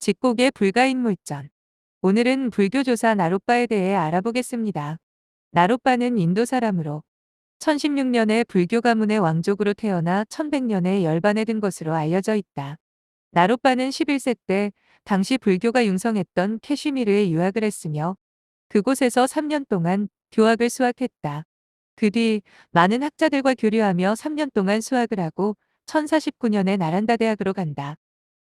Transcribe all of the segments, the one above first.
직곡의 불가인물전. 오늘은 불교조사 나롯바에 대해 알아보겠습니다. 나롯바는 인도 사람으로 1016년에 불교 가문의 왕족으로 태어나 1100년에 열반에 든 것으로 알려져 있다. 나롯바는 11세 때 당시 불교가 융성했던 캐슈미르에 유학을 했으며 그곳에서 3년 동안 교학을 수학했다. 그 뒤 많은 학자들과 교류하며 3년 동안 수학을 하고 1049년에 나란다 대학으로 간다.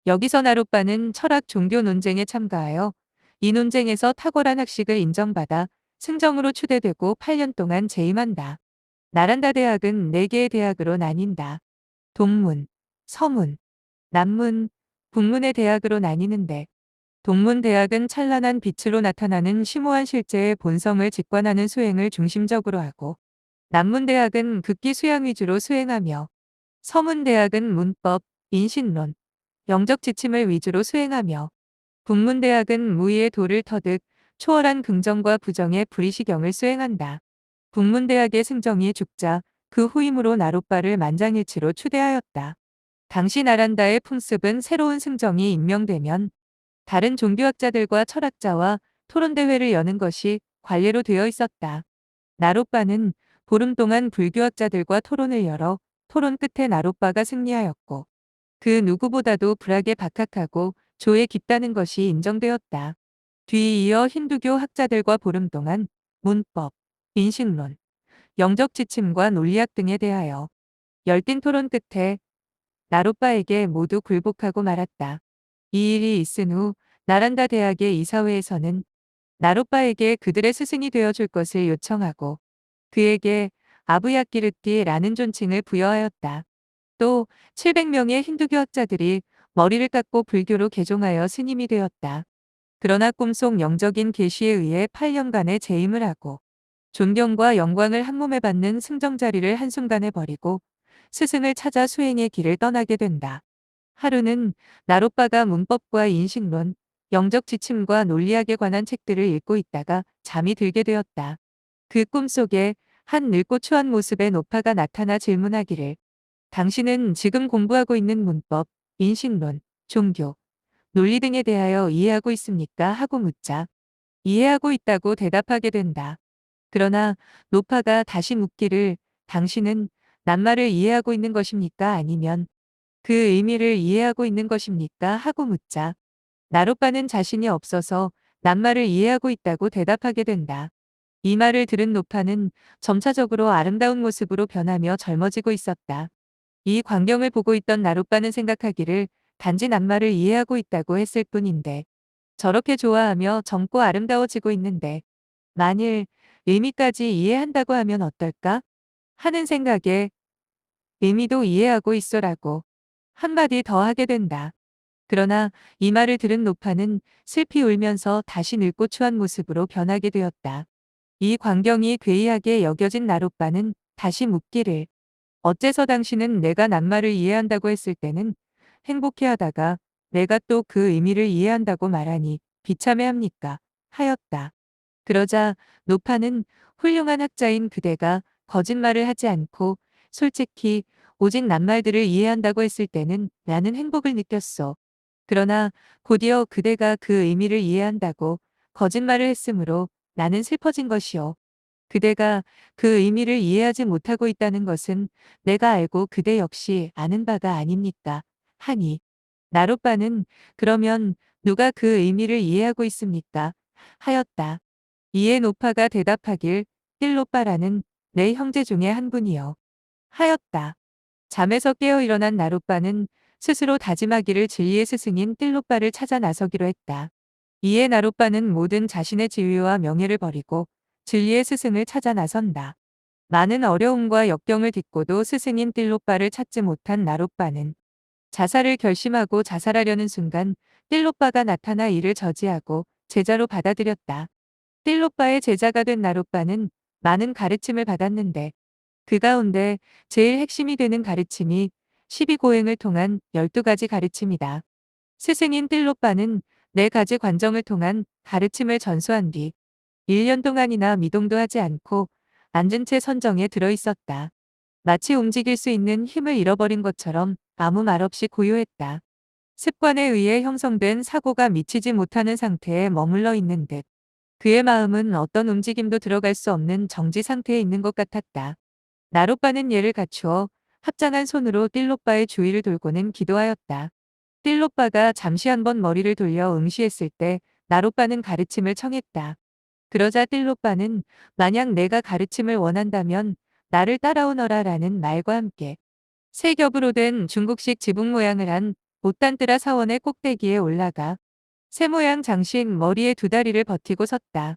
여기서 나롯바는 철학 종교 논쟁에 참가하여 이 논쟁에서 탁월한 학식을 인정받아 승정으로 추대되고 8년 동안 재임한다. 나란다 대학은 4개의 대학으로 나뉜다. 동문, 서문, 남문, 북문의 대학으로 나뉘는데 동문 대학은 찬란한 빛으로 나타나는 심오한 실제의 본성을 직관하는 수행을 중심적으로 하고 남문 대학은 극기 수양 위주로 수행하며 서문 대학은 문법, 인신론, 영적 지침을 위주로 수행하며 북문대학은 무의의 도를 터득 초월한 긍정과 부정의 불의시경을 수행한다. 북문대학의 승정이 죽자 그 후임으로 나롯바를 만장일치로 추대하였다. 당시 나란다의 풍습은 새로운 승정이 임명되면 다른 종교학자들과 철학자와 토론대회를 여는 것이 관례로 되어 있었다. 나롯바는 보름 동안 불교학자들과 토론을 열어 토론 끝에 나롯바가 승리하였고 그 누구보다도 불악에 박학하고 조에 깊다는 것이 인정되었다. 뒤이어 힌두교 학자들과 보름 동안 문법, 인식론, 영적 지침과 논리학 등에 대하여 열띤 토론 끝에 나롯바에게 모두 굴복하고 말았다. 이 일이 있은 후 나란다 대학의 이사회에서는 나롯바에게 그들의 스승이 되어줄 것을 요청하고 그에게 아부야끼르띠라는 존칭을 부여하였다. 또 700명의 힌두교 학자들이 머리를 깎고 불교로 개종하여 스님이 되었다. 그러나 꿈속 영적인 계시에 의해 8년간의 재임을 하고 존경과 영광을 한몸에 받는 승정 자리를 한순간에 버리고 스승을 찾아 수행의 길을 떠나게 된다. 하루는 나롯바가 문법과 인식론, 영적 지침과 논리학에 관한 책들을 읽고 있다가 잠이 들게 되었다. 그 꿈속에 한 늙고 추한 모습의 노파가 나타나 질문하기를 당신은 지금 공부하고 있는 문법, 인식론, 종교, 논리 등에 대하여 이해하고 있습니까? 하고 묻자 이해하고 있다고 대답하게 된다. 그러나 노파가 다시 묻기를 당신은 낱말을 이해하고 있는 것입니까? 아니면 그 의미를 이해하고 있는 것입니까? 하고 묻자 나로빠는 자신이 없어서 낱말을 이해하고 있다고 대답하게 된다. 이 말을 들은 노파는 점차적으로 아름다운 모습으로 변하며 젊어지고 있었다. 이 광경을 보고 있던 나룻바는 생각하기를 단지 낱말을 이해하고 있다고 했을 뿐인데 저렇게 좋아하며 젊고 아름다워지고 있는데 만일 의미까지 이해한다고 하면 어떨까? 하는 생각에 의미도 이해하고 있어라고 한마디 더 하게 된다. 그러나 이 말을 들은 노파는 슬피 울면서 다시 늙고 추한 모습으로 변하게 되었다. 이 광경이 괴이하게 여겨진 나룻바는 다시 묻기를 어째서 당신은 내가 낱말을 이해한다고 했을 때는 행복해하다가 내가 또 그 의미를 이해한다고 말하니 비참해합니까? 하였다. 그러자 노파는 훌륭한 학자인 그대가 거짓말을 하지 않고 솔직히 오직 낱말들을 이해한다고 했을 때는 나는 행복을 느꼈어. 그러나 곧이어 그대가 그 의미를 이해한다고 거짓말을 했으므로 나는 슬퍼진 것이오. 그대가 그 의미를 이해하지 못하고 있다는 것은 내가 알고 그대 역시 아는 바가 아닙니까? 하니 나룻바는 그러면 누가 그 의미를 이해하고 있습니까? 하였다. 이에 노파가 대답하길 띨로빠라는 내 형제 중에 한 분이요. 하였다. 잠에서 깨어 일어난 나룻바는 스스로 다짐하기를 진리의 스승인 띨로빠를 찾아 나서기로 했다. 이에 나룻바는 모든 자신의 지위와 명예를 버리고 진리의 스승을 찾아 나선다. 많은 어려움과 역경을 딛고도 스승인 띨로빠를 찾지 못한 나롯바는 자살을 결심하고 자살하려는 순간 띨로빠가 나타나 이를 저지하고 제자로 받아들였다. 띨로빠의 제자가 된 나롯바는 많은 가르침을 받았는데 그 가운데 제일 핵심이 되는 가르침이 12고행을 통한 12가지 가르침이다. 스승인 띨로빠는 네 가지 관정을 통한 가르침을 전수한 뒤 1년 동안이나 미동도 하지 않고 앉은 채 선정에 들어 있었다. 마치 움직일 수 있는 힘을 잃어버린 것처럼 아무 말 없이 고요했다. 습관에 의해 형성된 사고가 미치지 못하는 상태에 머물러 있는 듯. 그의 마음은 어떤 움직임도 들어갈 수 없는 정지 상태에 있는 것 같았다. 나룻바는 예를 갖추어 합장한 손으로 띨로빠의 주위를 돌고는 기도하였다. 띨로빠가 잠시 한번 머리를 돌려 응시했을 때 나룻바는 가르침을 청했다. 그러자 띨로빠는 만약 내가 가르침을 원한다면 나를 따라오너라 라는 말과 함께 세 겹으로 된 중국식 지붕 모양을 한 못단뜨라 사원의 꼭대기에 올라가 새 모양 장식 머리에 두 다리를 버티고 섰다.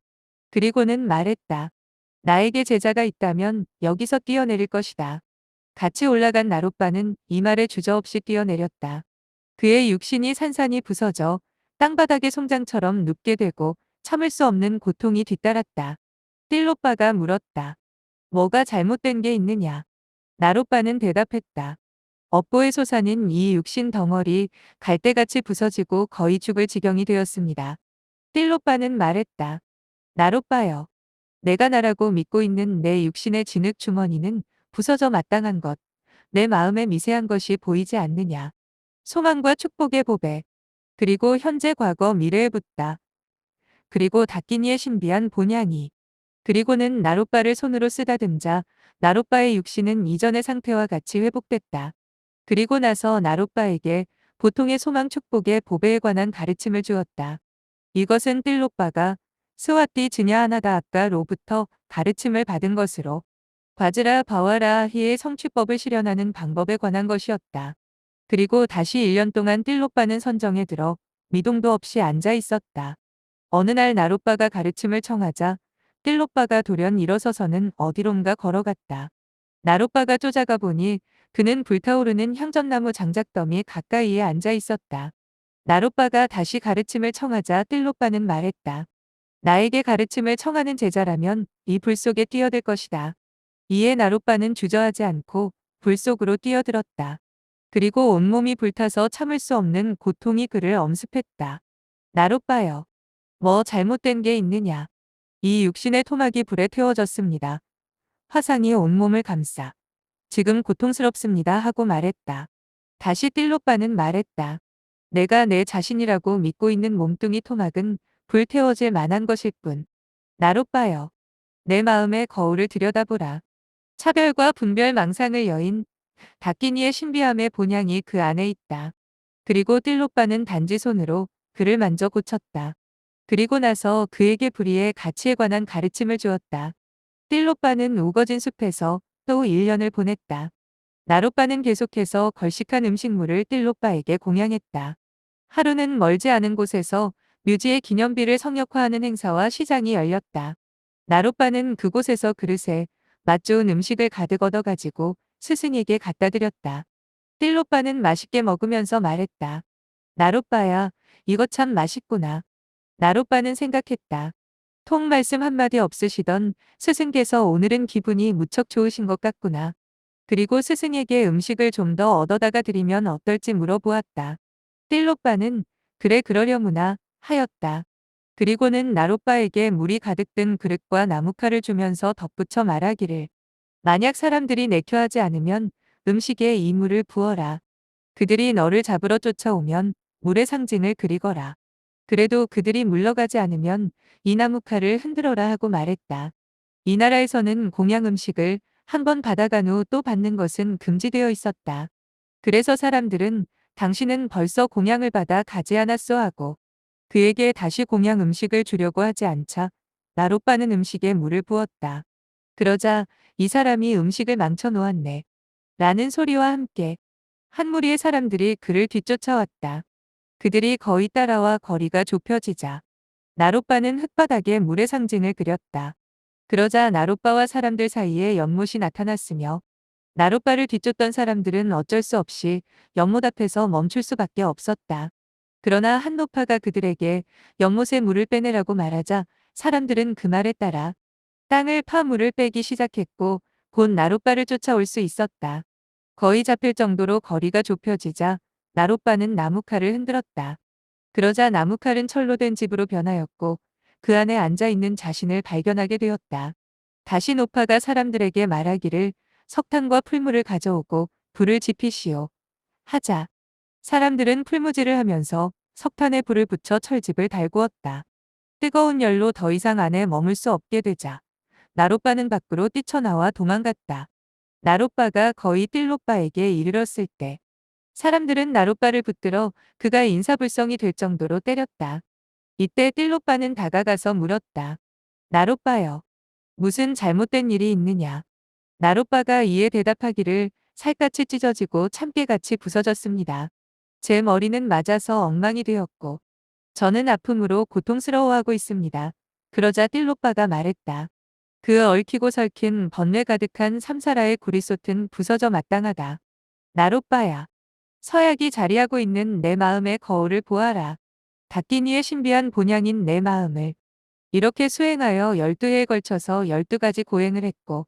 그리고는 말했다. 나에게 제자가 있다면 여기서 뛰어내릴 것이다. 같이 올라간 나룻바는 이 말에 주저없이 뛰어내렸다. 그의 육신이 산산이 부서져 땅바닥에 송장처럼 눕게 되고 참을 수 없는 고통이 뒤따랐다. 띨로빠가 물었다. 뭐가 잘못된 게 있느냐? 나룻바는 대답했다. 업보에 솟아는 이 육신 덩어리 갈대같이 부서지고 거의 죽을 지경이 되었습니다. 띨로빠는 말했다. 나룻바여. 내가 나라고 믿고 있는 내 육신의 진흙 주머니는 부서져 마땅한 것, 내 마음의 미세한 것이 보이지 않느냐. 소망과 축복의 보배, 그리고 현재 과거 미래에 붙다. 그리고 다끼니의 신비한 본향이. 그리고는 나룻바를 손으로 쓰다듬자 나룻바의 육신은 이전의 상태와 같이 회복됐다. 그리고 나서 나룻바에게 보통의 소망 축복의 보배에 관한 가르침을 주었다. 이것은 띨로빠가 스와띠 증야하나다 아까로부터 가르침을 받은 것으로 바즈라 바와라히의 성취법을 실현하는 방법에 관한 것이었다. 그리고 다시 1년 동안 띨로빠는 선정에 들어 미동도 없이 앉아 있었다. 어느 날 나룻바가 가르침을 청하자 띨로빠가 돌연 일어서서는 어디론가 걸어갔다. 나룻바가 쫓아가 보니 그는 불타오르는 향전나무 장작더미 가까이에 앉아 있었다. 나룻바가 다시 가르침을 청하자 띨로빠는 말했다. 나에게 가르침을 청하는 제자라면 이 불 속에 뛰어들 것이다. 이에 나룻바는 주저하지 않고 불 속으로 뛰어들었다. 그리고 온몸이 불타서 참을 수 없는 고통이 그를 엄습했다. 나룻바여. 뭐 잘못된 게 있느냐. 이 육신의 토막이 불에 태워졌습니다. 화상이 온몸을 감싸. 지금 고통스럽습니다 하고 말했다. 다시 띨로빠는 말했다. 내가 내 자신이라고 믿고 있는 몸뚱이 토막은 불태워질 만한 것일 뿐. 나룻바여. 내 마음의 거울을 들여다보라. 차별과 분별 망상을 여인 다끼니의 신비함의 본향이 그 안에 있다. 그리고 띨로빠는 단지 손으로 그를 만져 고쳤다. 그리고 나서 그에게 불의의 가치에 관한 가르침을 주었다. 띨로빠는 우거진 숲에서 또 1년을 보냈다. 나룻바는 계속해서 걸식한 음식물을 띨로빠에게 공양했다. 하루는 멀지 않은 곳에서 뮤지의 기념비를 성역화하는 행사와 시장이 열렸다. 나룻바는 그곳에서 그릇에 맛 좋은 음식을 가득 얻어가지고 스승에게 갖다 드렸다. 띨로빠는 맛있게 먹으면서 말했다. 나룻바야, 이거 참 맛있구나. 나룻바는 생각했다. 통 말씀 한마디 없으시던 스승께서 오늘은 기분이 무척 좋으신 것 같구나. 그리고 스승에게 음식을 좀 더 얻어다가 드리면 어떨지 물어보았다. 띨로빠는 그래 그러려무나 하였다. 그리고는 나룻바에게 물이 가득 든 그릇과 나무칼을 주면서 덧붙여 말하기를 만약 사람들이 내켜하지 않으면 음식에 이 물을 부어라. 그들이 너를 잡으러 쫓아오면 물의 상징을 그리거라. 그래도 그들이 물러가지 않으면 이 나무 칼을 흔들어라 하고 말했다. 이 나라에서는 공양 음식을 한 번 받아간 후 또 받는 것은 금지되어 있었다. 그래서 사람들은 당신은 벌써 공양을 받아 가지 않았어 하고 그에게 다시 공양 음식을 주려고 하지 않자 나룻바는 음식에 물을 부었다. 그러자 이 사람이 음식을 망쳐 놓았네. 라는 소리와 함께 한 무리의 사람들이 그를 뒤쫓아왔다. 그들이 거의 따라와 거리가 좁혀지자 나룻바는 흙바닥에 물의 상징을 그렸다. 그러자 나룻바와 사람들 사이에 연못이 나타났으며 나룻바를 뒤쫓던 사람들은 어쩔 수 없이 연못 앞에서 멈출 수밖에 없었다. 그러나 한 노파가 그들에게 연못에 물을 빼내라고 말하자 사람들은 그 말에 따라 땅을 파 물을 빼기 시작했고 곧 나룻바를 쫓아올 수 있었다. 거의 잡힐 정도로 거리가 좁혀지자 나룻바는 나무칼을 흔들었다. 그러자 나무칼은 철로 된 집으로 변하였고 그 안에 앉아 있는 자신을 발견하게 되었다. 다시 노파가 사람들에게 말하기를 석탄과 풀물을 가져오고 불을 지피시오. 하자. 사람들은 풀무지를 하면서 석탄에 불을 붙여 철집을 달구었다. 뜨거운 열로 더 이상 안에 머물 수 없게 되자 나롯바는 밖으로 뛰쳐나와 도망갔다. 나롯바가 거의 띨로빠에게 이르렀을 때 사람들은 나롯바를 붙들어 그가 인사불성이 될 정도로 때렸다. 이때 띨로빠는 다가가서 물었다. 나롯바여, 무슨 잘못된 일이 있느냐? 나롯바가 이에 대답하기를 살갗이 찢어지고 참깨같이 부서졌습니다. 제 머리는 맞아서 엉망이 되었고 저는 아픔으로 고통스러워하고 있습니다. 그러자 띨로빠가 말했다. 그 얽히고 설킨 번뇌 가득한 삼사라의 구리솥은 부서져 마땅하다. 나롯바야. 서약이 자리하고 있는 내 마음의 거울을 보아라. 닭기니의 신비한 본향인 내 마음을. 이렇게 수행하여 12회에 걸쳐서 12가지 고행을 했고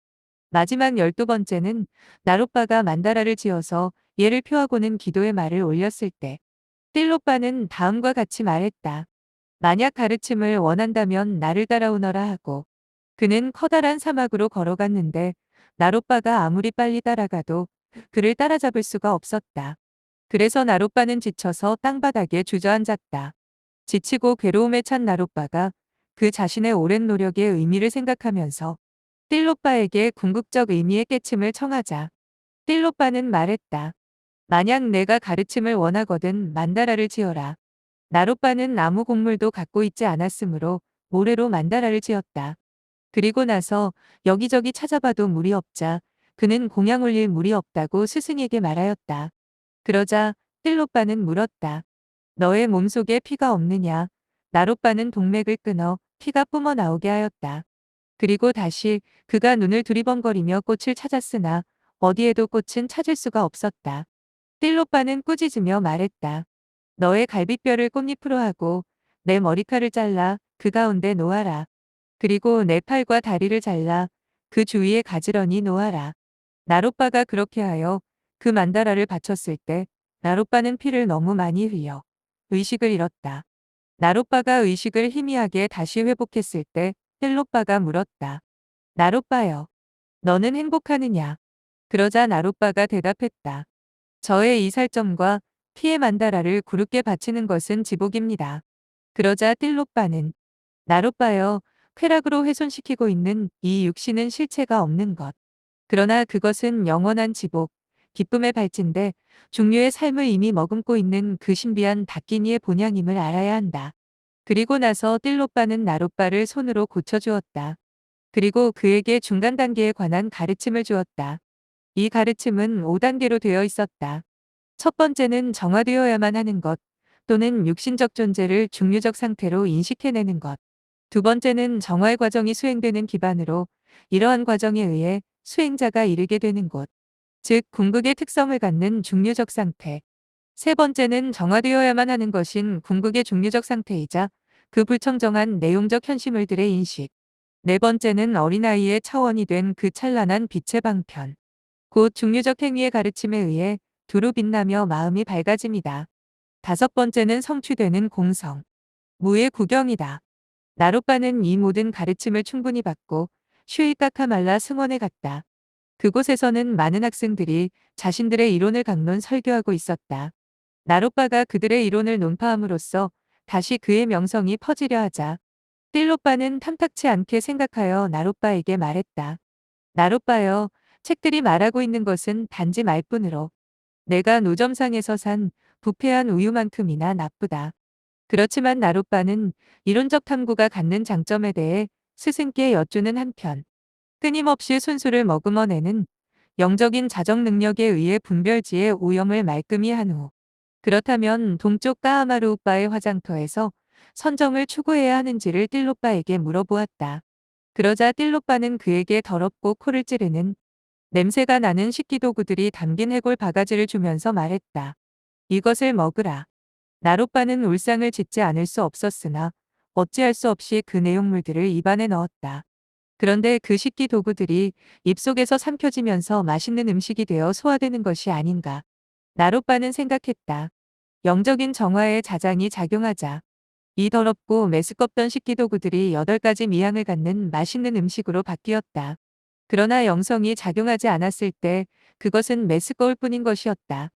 마지막 12번째는 나롯바가 만다라를 지어서 예를 표하고는 기도의 말을 올렸을 때 띨로빠는 다음과 같이 말했다. 만약 가르침을 원한다면 나를 따라오너라 하고 그는 커다란 사막으로 걸어갔는데 나롯바가 아무리 빨리 따라가도 그를 따라잡을 수가 없었다. 그래서 나롯바는 지쳐서 땅바닥에 주저앉았다. 지치고 괴로움에 찬 나롯바가 그 자신의 오랜 노력의 의미를 생각하면서 띨로빠에게 궁극적 의미의 깨침을 청하자 띨로빠는 말했다. 만약 내가 가르침을 원하거든 만다라를 지어라. 나롯바는 아무 곡물도 갖고 있지 않았으므로 모래로 만다라를 지었다. 그리고 나서 여기저기 찾아봐도 물이 없자 그는 공양 올릴 물이 없다고 스승에게 말하였다. 그러자 뜰로빠는 물었다. 너의 몸속에 피가 없느냐? 나롯바는 동맥을 끊어 피가 뿜어 나오게 하였다. 그리고 다시 그가 눈을 두리번거리며 꽃을 찾았으나 어디에도 꽃은 찾을 수가 없었다. 뜰로빠는 꾸짖으며 말했다. 너의 갈비뼈를 꽃잎으로 하고 내 머리칼을 잘라 그 가운데 놓아라. 그리고 내 팔과 다리를 잘라 그 주위에 가지런히 놓아라. 나롯바가 그렇게 하여 그 만다라를 바쳤을 때 나롯바는 피를 너무 많이 흘려 의식을 잃었다. 나롯바가 의식을 희미하게 다시 회복했을 때 뜰로빠가 물었다. 나롯바여, 너는 행복하느냐? 그러자 나롯바가 대답했다. 저의 이 살점과 피의 만다라를 구르게 바치는 것은 지복입니다. 그러자 띨로빠는 나롯바여 쾌락으로 훼손시키고 있는 이 육신은 실체가 없는 것. 그러나 그것은 영원한 지복, 기쁨의 발진데 중류의 삶을 이미 머금고 있는 그 신비한 닭기니의 본향임을 알아야 한다. 그리고 나서 띨로빠는 나롯바를 손으로 고쳐주었다. 그리고 그에게 중간 단계에 관한 가르침을 주었다. 이 가르침은 5단계로 되어 있었다. 첫 번째는 정화되어야만 하는 것 또는 육신적 존재를 중류적 상태로 인식해내는 것. 두 번째는 정화의 과정이 수행되는 기반으로 이러한 과정에 의해 수행자가 이르게 되는 곳. 즉 궁극의 특성을 갖는 중류적 상태. 세 번째는 정화되어야만 하는 것인 궁극의 중류적 상태이자 그 불청정한 내용적 현시물들의 인식. 네 번째는 어린아이의 차원이 된 그 찬란한 빛의 방편. 곧 중류적 행위의 가르침에 의해 두루 빛나며 마음이 밝아집니다. 다섯 번째는 성취되는 공성. 무의 구경이다. 나롯바는 이 모든 가르침을 충분히 받고 슈이카카말라 승원에 갔다. 그곳에서는 많은 학생들이 자신들의 이론을 강론 설교하고 있었다. 나롯바가 그들의 이론을 논파함으로써 다시 그의 명성이 퍼지려 하자 띨로빠는 탐탁치 않게 생각하여 나롯바에게 말했다. 나롯바여, 책들이 말하고 있는 것은 단지 말뿐으로 내가 노점상에서 산 부패한 우유만큼이나 나쁘다. 그렇지만 나롯바는 이론적 탐구가 갖는 장점에 대해 스승께 여쭈는 한편 끊임없이 순수를 머금어내는 영적인 자정 능력에 의해 분별지의 오염을 말끔히 한 후 그렇다면 동쪽 까아마루오빠의 화장터에서 선정을 추구해야 하는지를 띨로빠에게 물어보았다. 그러자 띨로빠는 그에게 더럽고 코를 찌르는 냄새가 나는 식기도구들이 담긴 해골 바가지를 주면서 말했다. 이것을 먹으라. 나롯바는 울상을 짓지 않을 수 없었으나 어찌할 수 없이 그 내용물들을 입안에 넣었다. 그런데 그 식기 도구들이 입속에서 삼켜지면서 맛있는 음식이 되어 소화되는 것이 아닌가. 나롯바는 생각했다. 영적인 정화의 자장이 작용하자 이 더럽고 메스껍던 식기 도구들이 8가지 미향을 갖는 맛있는 음식으로 바뀌었다. 그러나 영성이 작용하지 않았을 때 그것은 메스꺼울 뿐인 것이었다.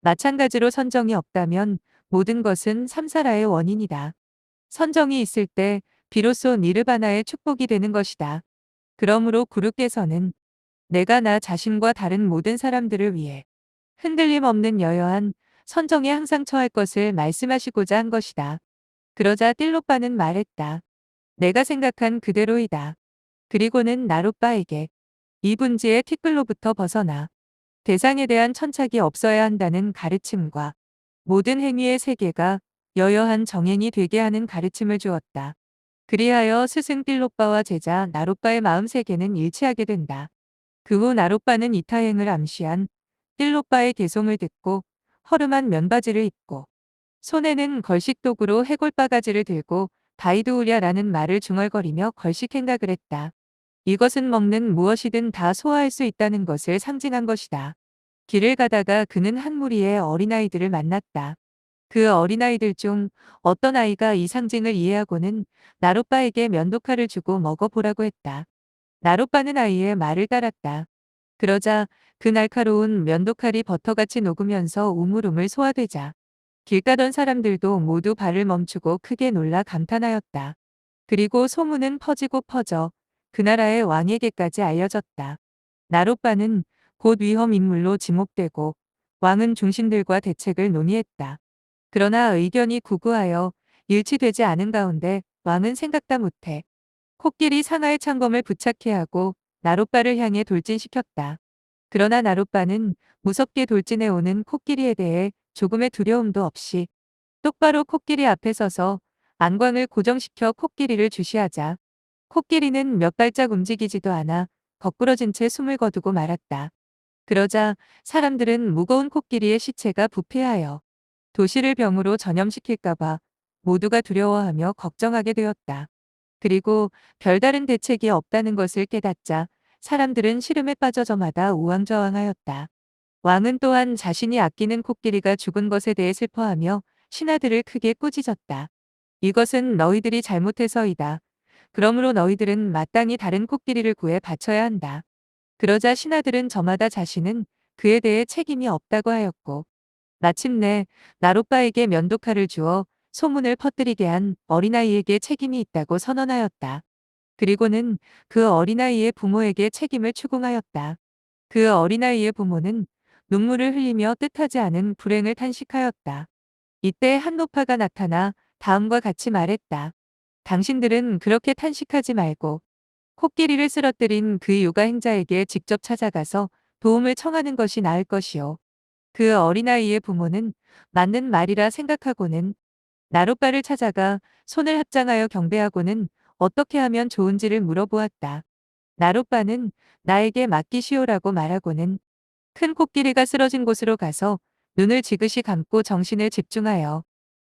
마찬가지로 선정이 없다면 모든 것은 삼사라의 원인이다. 선정이 있을 때 비로소 니르바나의 축복이 되는 것이다. 그러므로 구루께서는 내가 나 자신과 다른 모든 사람들을 위해 흔들림 없는 여여한 선정에 항상 처할 것을 말씀하시고자 한 것이다. 그러자 띨로빠는 말했다. 내가 생각한 그대로이다. 그리고는 나로빠에게 이 분지의 티끌로부터 벗어나 대상에 대한 천착이 없어야 한다는 가르침과 모든 행위의 세계가 여여한 정행이 되게 하는 가르침을 주었다. 그리하여 스승 띨로빠와 제자 나로빠의 마음 세계는 일치하게 된다. 그 후 나로빠는 이타행을 암시한 띨로빠의 개송을 듣고 허름한 면바지를 입고 손에는 걸식 도구로 해골바가지를 들고 바이두우랴라는 말을 중얼거리며 걸식 행각을 했다. 이것은 먹는 무엇이든 다 소화할 수 있다는 것을 상징한 것이다. 길을 가다가 그는 한 무리의 어린아이들을 만났다. 그 어린아이들 중 어떤 아이가 이 상징을 이해하고는 나로빠에게 면도칼을 주고 먹어보라고 했다. 나로빠는 아이의 말을 따랐다. 그러자 그 날카로운 면도칼이 버터같이 녹으면서 우물우물 소화되자 길 가던 사람들도 모두 발을 멈추고 크게 놀라 감탄하였다. 그리고 소문은 퍼지고 퍼져 그 나라의 왕에게까지 알려졌다. 나로빠는 곧 위험 인물로 지목되고 왕은 중신들과 대책을 논의했다. 그러나 의견이 구구하여 일치되지 않은 가운데 왕은 생각다 못해 코끼리 상하의 창검을 부착해 하고 나로빠를 향해 돌진시켰다. 그러나 나로빠는 무섭게 돌진해 오는 코끼리에 대해 조금의 두려움도 없이 똑바로 코끼리 앞에 서서 안광을 고정시켜 코끼리를 주시하자 코끼리는 몇 발짝 움직이지도 않아 거꾸러진 채 숨을 거두고 말았다. 그러자 사람들은 무거운 코끼리의 시체가 부패하여 도시를 병으로 전염시킬까봐 모두가 두려워하며 걱정하게 되었다. 그리고 별다른 대책이 없다는 것을 깨닫자 사람들은 시름에 빠져 저마다 우왕좌왕하였다. 왕은 또한 자신이 아끼는 코끼리가 죽은 것에 대해 슬퍼하며 신하들을 크게 꾸짖었다. 이것은 너희들이 잘못해서이다. 그러므로 너희들은 마땅히 다른 코끼리를 구해 바쳐야 한다. 그러자 신하들은 저마다 자신은 그에 대해 책임이 없다고 하였고 마침내 나로빠에게 면도칼을 주어 소문을 퍼뜨리게 한 어린아이에게 책임이 있다고 선언하였다. 그리고는 그 어린아이의 부모에게 책임을 추궁하였다. 그 어린아이의 부모는 눈물을 흘리며 뜻하지 않은 불행을 탄식하였다. 이때 한 노파가 나타나 다음과 같이 말했다. 당신들은 그렇게 탄식하지 말고 코끼리를 쓰러뜨린 그 요가 행자에게 직접 찾아가서 도움을 청하는 것이 나을 것이요. 그 어린아이의 부모는 맞는 말이라 생각하고는 나룻바를 찾아가 손을 합장하여 경배하고는 어떻게 하면 좋은지를 물어보았다. 나룻바는 나에게 맡기시오라고 말하고는 큰 코끼리가 쓰러진 곳으로 가서 눈을 지그시 감고 정신을 집중하여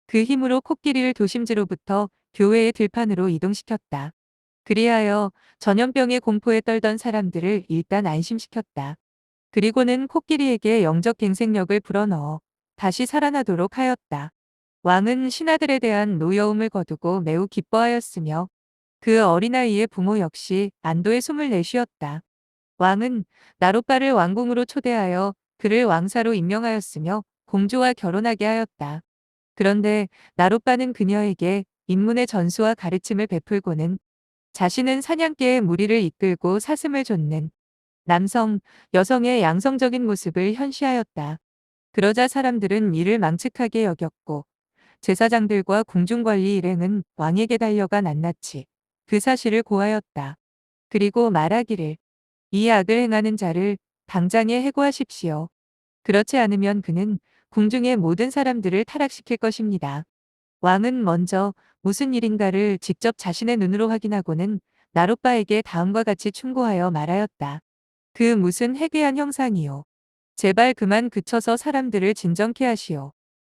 그 힘으로 코끼리를 도심지로부터 교회의 들판으로 이동시켰다. 그리하여 전염병의 공포에 떨던 사람들을 일단 안심시켰다. 그리고는 코끼리에게 영적 갱생력을 불어넣어 다시 살아나도록 하였다. 왕은 신하들에 대한 노여움을 거두고 매우 기뻐하였으며 그 어린아이의 부모 역시 안도의 숨을 내쉬었다. 왕은 나룻바를 왕궁으로 초대하여 그를 왕사로 임명하였으며 공주와 결혼하게 하였다. 그런데 나룻바는 그녀에게 인문의 전수와 가르침을 베풀고는 자신은 사냥개의 무리를 이끌고 사슴을 좇는 남성, 여성의 양성적인 모습을 현시하였다. 그러자 사람들은 이를 망측하게 여겼고 제사장들과 궁중관리 일행은 왕에게 달려가 낱낱이 그 사실을 고하였다. 그리고 말하기를 이 악을 행하는 자를 당장에 해고하십시오. 그렇지 않으면 그는 궁중의 모든 사람들을 타락시킬 것입니다. 왕은 먼저 무슨 일인가를 직접 자신의 눈으로 확인하고는 나룻바에게 다음과 같이 충고하여 말하였다. 그 무슨 해괴한 형상이요. 제발 그만 그쳐서 사람들을 진정케 하시오.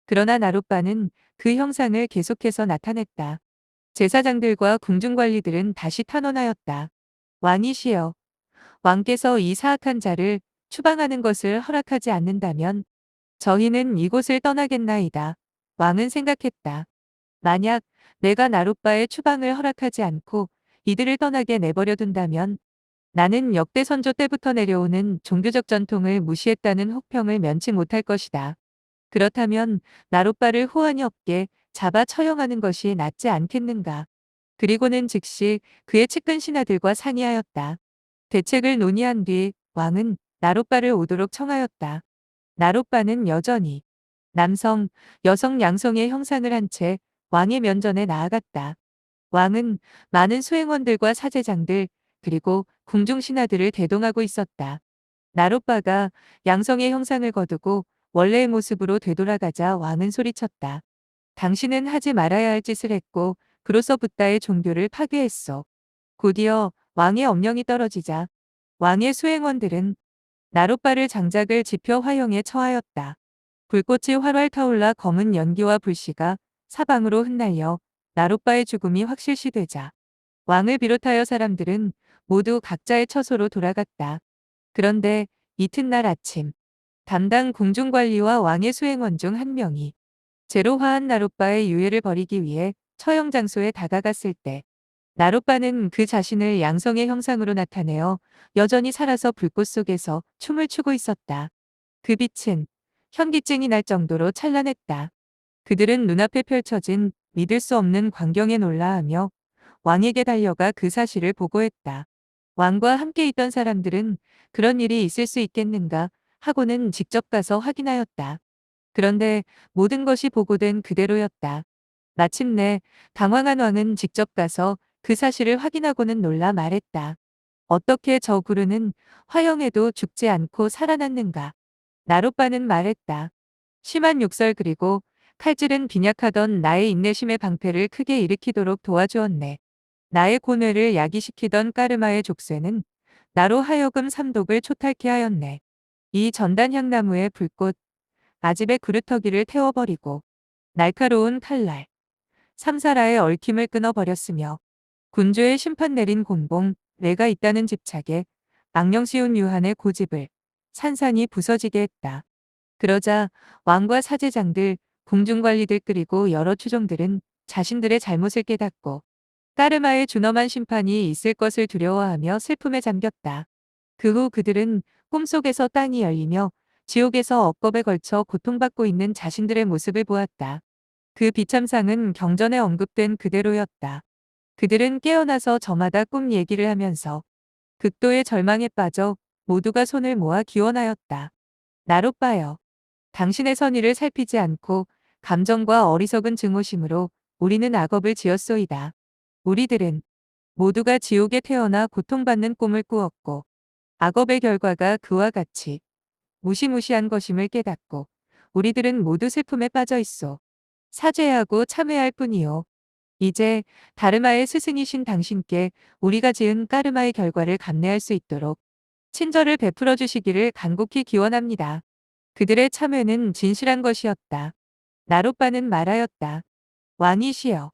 그러나 나룻바는 그 형상을 계속해서 나타냈다. 제사장들과 궁중관리들은 다시 탄원하였다. 왕이시여. 왕께서 이 사악한 자를 추방하는 것을 허락하지 않는다면 저희는 이곳을 떠나겠나이다. 왕은 생각했다. 만약 내가 나룻바의 추방을 허락하지 않고 이들을 떠나게 내버려 둔다면 나는 역대 선조 때부터 내려오는 종교적 전통을 무시했다는 혹평을 면치 못할 것이다. 그렇다면 나룻바를 호환이 없게 잡아 처형하는 것이 낫지 않겠는가. 그리고는 즉시 그의 측근 신하들과 상의하였다. 대책을 논의한 뒤 왕은 나룻바를 오도록 청하였다. 나룻바는 여전히 남성, 여성 양성의 형상을 한 채 왕의 면전에 나아갔다. 왕은 많은 수행원들과 사제장들 그리고 궁중 신하들을 대동하고 있었다. 나룻바가 양성의 형상을 거두고 원래의 모습으로 되돌아가자 왕은 소리쳤다. 당신은 하지 말아야 할 짓을 했고 그로서 붓다의 종교를 파괴했소. 곧이어 왕의 엄령이 떨어지자 왕의 수행원들은 나룻바를 장작을 지펴 화형에 처하였다. 불꽃이 활활 타올라 검은 연기와 불씨가 사방으로 흩날려 나룻바의 죽음이 확실시되자 왕을 비롯하여 사람들은 모두 각자의 처소로 돌아갔다. 그런데 이튿날 아침 담당 궁중관리와 왕의 수행원 중 한 명이 제로 화한 나룻바의 유해를 벌이기 위해 처형 장소에 다가갔을 때 나룻바는 그 자신을 양성의 형상으로 나타내어 여전히 살아서 불꽃 속에서 춤을 추고 있었다. 그 빛은 현기증이 날 정도로 찬란했다. 그들은 눈앞에 펼쳐진 믿을 수 없는 광경에 놀라하며 왕에게 달려가 그 사실을 보고했다. 왕과 함께 있던 사람들은 그런 일이 있을 수 있겠는가 하고는 직접 가서 확인하였다. 그런데 모든 것이 보고된 그대로였다. 마침내 당황한 왕은 직접 가서 그 사실을 확인하고는 놀라 말했다. 어떻게 저 구르는 화형에도 죽지 않고 살아났는가. 나룻바는 말했다. 심한 욕설 그리고 칼질은 빈약하던 나의 인내심의 방패를 크게 일으키도록 도와주었네. 나의 고뇌를 야기시키던 까르마의 족쇄는 나로 하여금 삼독을 초탈케 하였네. 이 전단 향나무의 불꽃, 아집의 그루터기를 태워버리고 날카로운 칼날, 삼사라의 얽힘을 끊어버렸으며 군주의 심판 내린 곤봉, 내가 있다는 집착에 악령시운 유한의 고집을 산산이 부서지게 했다. 그러자 왕과 사제장들, 궁중관리들 그리고 여러 추종들은 자신들의 잘못을 깨닫고 까르마의 준엄한 심판이 있을 것을 두려워하며 슬픔에 잠겼다. 그 후 그들은 꿈속에서 땅이 열리며 지옥에서 억겁에 걸쳐 고통받고 있는 자신들의 모습을 보았다. 그 비참상은 경전에 언급된 그대로였다. 그들은 깨어나서 저마다 꿈 얘기를 하면서 극도의 절망에 빠져 모두가 손을 모아 기원하였다. 나룻바여. 당신의 선의를 살피지 않고 감정과 어리석은 증오심으로 우리는 악업을 지었소이다. 우리들은 모두가 지옥에 태어나 고통받는 꿈을 꾸었고 악업의 결과가 그와 같이 무시무시한 것임을 깨닫고 우리들은 모두 슬픔에 빠져 있어 사죄하고 참회할 뿐이요. 이제 다르마의 스승이신 당신께 우리가 지은 까르마의 결과를 감내할 수 있도록 친절을 베풀어 주시기를 간곡히 기원합니다. 그들의 참회는 진실한 것이었다. 나룻바는 말하였다. 왕이시여.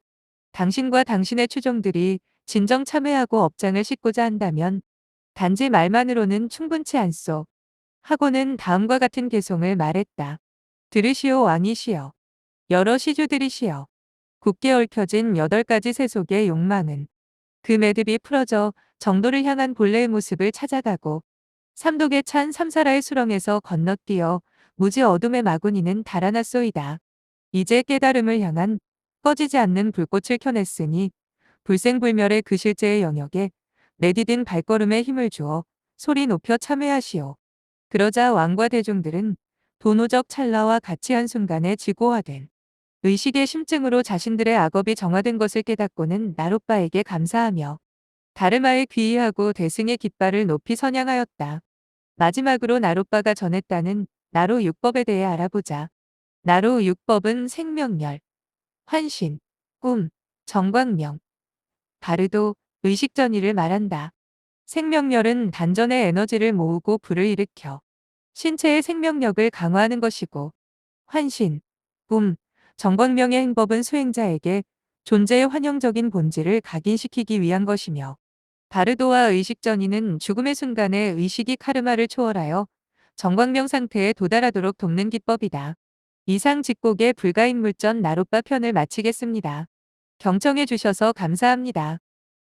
당신과 당신의 추종들이 진정 참회하고 업장을 싣고자 한다면 단지 말만으로는 충분치 않소. 하고는 다음과 같은 개송을 말했다. 들으시오 왕이시여. 여러 시주들이시여. 굳게 얽혀진 여덟 가지 세속의 욕망은 그 매듭이 풀어져 정도를 향한 본래의 모습을 찾아가고 삼독에 찬 삼사라의 수렁에서 건너뛰어 무지 어둠의 마구니는 달아났소이다. 이제 깨달음을 향한 꺼지지 않는 불꽃을 켜냈으니 불생불멸의 그 실제의 영역에 내디딘 발걸음에 힘을 주어 소리 높여 참회하시오. 그러자 왕과 대중들은 도노적 찰나와 같이 한순간에 지고화된 의식의 심증으로 자신들의 악업이 정화된 것을 깨닫고는 나룻바에게 감사하며 다르마의 귀의하고 대승의 깃발을 높이 선양하였다. 마지막으로 나룻바가 전했다는 나로 육법에 대해 알아보자. 나로 육법은 생명열, 환신, 꿈, 정광명, 바르도, 의식전이를 말한다. 생명열은 단전의 에너지를 모으고 불을 일으켜 신체의 생명력을 강화하는 것이고 환신, 꿈, 정광명의 행법은 수행자에게 존재의 환영적인 본질을 각인시키기 위한 것이며 바르도와 의식전이는 죽음의 순간에 의식이 카르마를 초월하여 정광명 상태에 도달하도록 돕는 기법이다. 이상 직곡의 불가인물전 나룻바 편을 마치겠습니다. 경청해 주셔서 감사합니다.